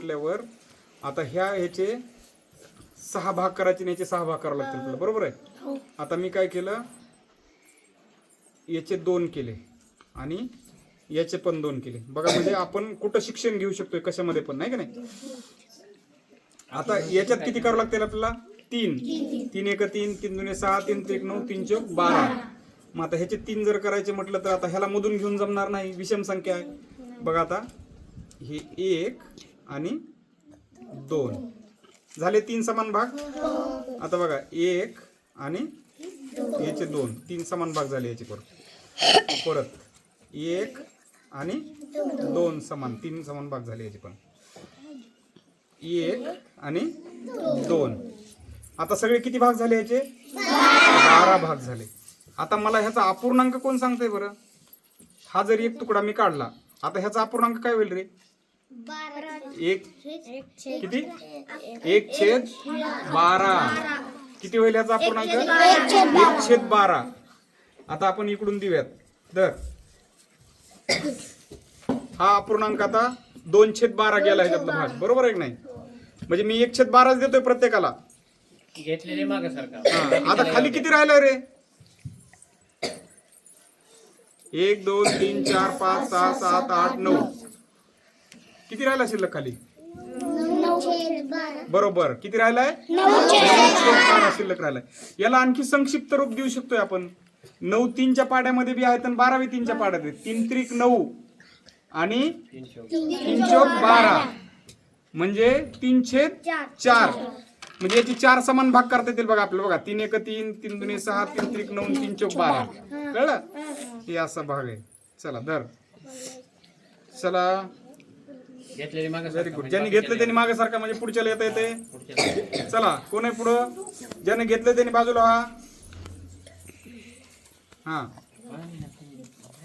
म्हटल्यावर आता ह्या ह्याचे सहा भाग करायचे याचे सहा भाग करावे लागतील आपल्याला बरोबर आहे? आता मी काय केलं? याचे दोन केले आणि याचे पण दोन केले. बघा म्हणजे आपण कुठं शिक्षण घेऊ शकतोय कशामध्ये पण नाही का नाही? आता याच्यात किती करावं लागतील आपल्याला? तीन. तीन एक तीन तीन दुने सहा तीन त्रिक नऊ तीन चौक बारा. मग आता ह्याचे तीन जर करायचे म्हटलं तर आता ह्याला मधून घेऊन जमणार नाही. विषम संख्या आहे. बघा आता हे एक आणि दोन. झाले तीन समान भाग? आता बघा एक आणि याचे दोन. तीन समान भाग झाले याचे परत. परत एक आणि दोन समान तीन समान भाग झाले याचे पण. एक आणि दोन. आता सगळे किती भाग झाले याचे? बारा भाग झाले. आता मला ह्याचा अपूर्णांक कोण सांगतंय बरं? हा जरी एक तुकडा मी काढला आता ह्याचा अपूर्णांक काय होईल रे? एक किती? एक छेद बारा. किती होईल ह्याचा अपूर्णांक एक छेद बारा. आता आपण इकडून देऊयात. दर हा अपूर्णांक आता दोन छेद बारा गेला ह्याच्यातला भाग. बरोबर आहे की नाही? म्हणजे मी एक छेद बाराच देतोय प्रत्येकाला. घेतलेले मागे सरकार हा, आता खाली किती राहिलं रे? एक दोन तीन चार पाच सहा सात आठ नऊ. किती राहिला शिल्लक खाली? बरोबर. किती राहिलाय? शिल्लक राहिलाय. याला आणखी संक्षिप्त रूप देऊ शकतोय आपण. नऊ तीनच्या पाड्यामध्ये बी आहेत आणि बारावी तीनच्या पाड्यात आहेत. तीन त्रिक नऊ आणि तीन चौक बारा. म्हणजे तीन छेद चार. म्हणजे याची चार समान भाग करता येतील बघा आपल्याला. बघा तीन एक तीन तीन दुने सहा तीन त्रिक नऊ तीन चौक बारा. कळलं? हे असा भाग आहे. चला धर. चला. घेतलेले मागे व्हेरी गुड ज्यांनी घेतलं त्यांनी मागे सारखा म्हणजे पुढच्याला येता येते. चला कोण आहे पुढं? ज्याने घेतलं त्यांनी बाजूला व्हा हा.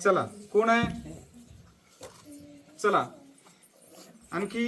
चला कोण आहे? चला. आणखी?